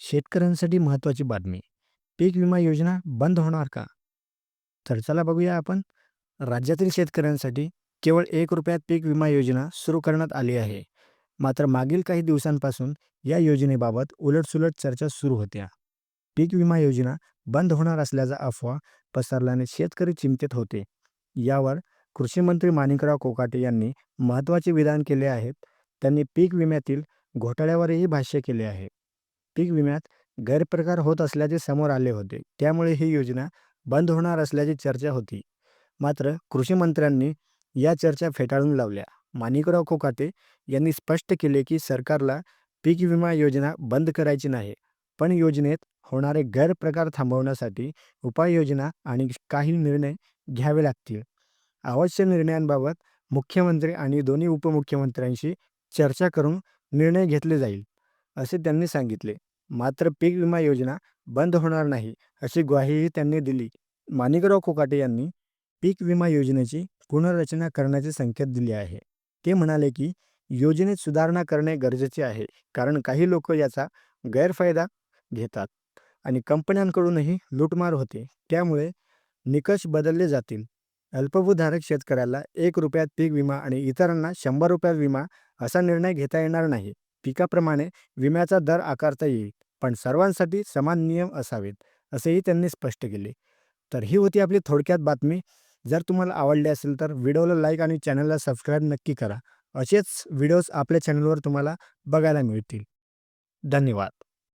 शेतकऱ्यांसाठी महत्त्वाची बातमी. पीक विमा योजना बंद होणार का? तर चला बघूया आपण. राज्यातील शेतकऱ्यांसाठी केवळ एक रुपयात पीक विमा योजना सुरू करण्यात आली आहे. मात्र मागील काही दिवसांपासून या योजनेबाबत उलटसुलट चर्चा सुरू होत्या. पीक विमा योजना बंद होणार असल्याचा अफवा पसरल्याने शेतकरी चिंतेत होते. यावर कृषी मंत्री माणिकराव कोकाटे यांनी महत्त्वाचे विधान केले आहेत त्यांनी पीक विम्यातील घोटाळ्यावरही भाष्य केले आहे. पीक विम्यात गैरप्रकार होत असल्याचे समोर आले होते. त्यामुळे ही योजना बंद होणार असल्याची चर्चा होती. मात्र कृषी मंत्र्यांनी या चर्चा फेटाळून लावल्या. माणिकराव कोकाटे यांनी स्पष्ट केले की सरकारला पीक विमा योजना बंद करायची नाही पण योजनेत होणारे गैरप्रकार थांबवण्यासाठी उपाययोजना आणि काही निर्णय घ्यावे लागतील. आवश्यक निर्णयांबाबत मुख्यमंत्री आणि दोन्ही उपमुख्यमंत्र्यांशी चर्चा करून निर्णय घेतले जाईल. असे त्यांनी सांगितले. मात्र पीक विमा योजना बंद होणार नाही अशी ग्वाहीही त्यांनी दिली. माणिकराव कोकाटे यांनी पीक विमा योजनेची पुनर्रचना करण्याचे संकेत दिले आहे. ते म्हणाले की योजनेत सुधारणा करणे गरजेचे आहे कारण काही लोक याचा गैरफायदा घेतात आणि कंपन्यांकडूनही लूटमार होते. त्यामुळे निकष बदलले जातील. अल्पभूधारक शेतकऱ्याला एक रुपयात पीक विमा आणि इतरांना शंभर रुपयात विमा असा निर्णय घेता येणार नाही. पिकाप्रमाणे विम्याचा दर आकारता येईल पण सर्वांसाठी समान नियम असावेत असेही त्यांनी स्पष्ट केले. तर ही होती आपली थोडक्यात बातमी. जर तुम्हाला आवडली असेल तर व्हिडिओला लाईक आणि चॅनलला सबस्क्राईब नक्की करा. असेच व्हिडिओज आपल्या चॅनलवर तुम्हाला बघायला मिळतील. धन्यवाद.